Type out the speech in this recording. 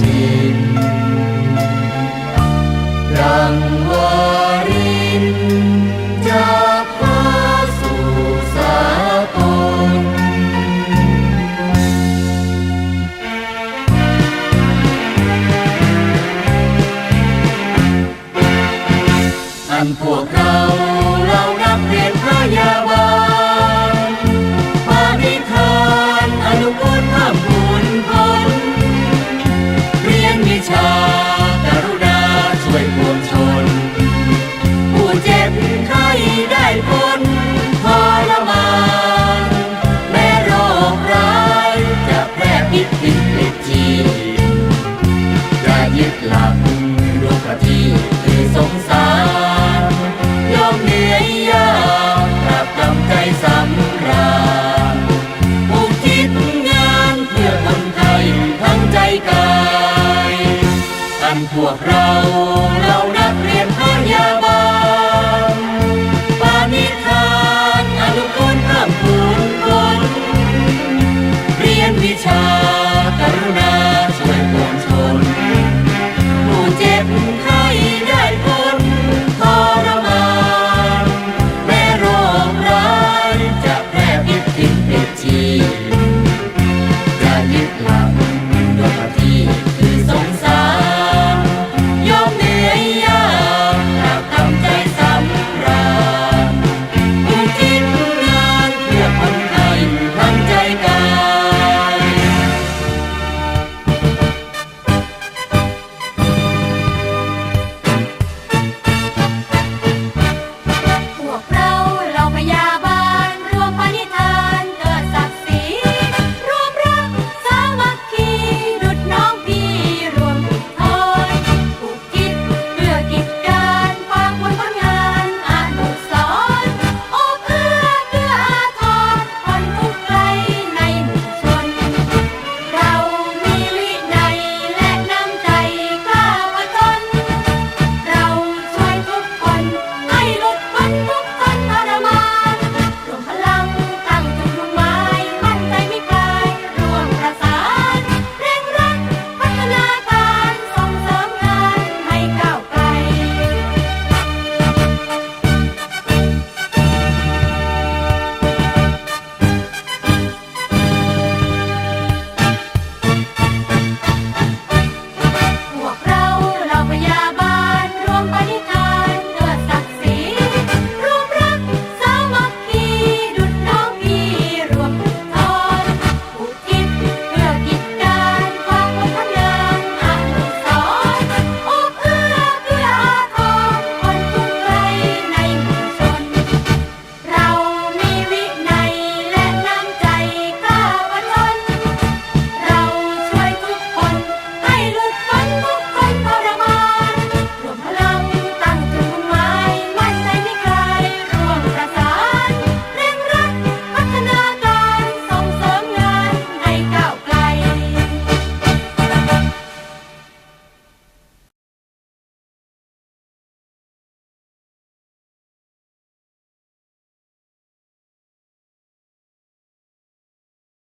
จินดังวารินจะพาสู่สากลอันพวกเราเรานักเรียนพระยาบาล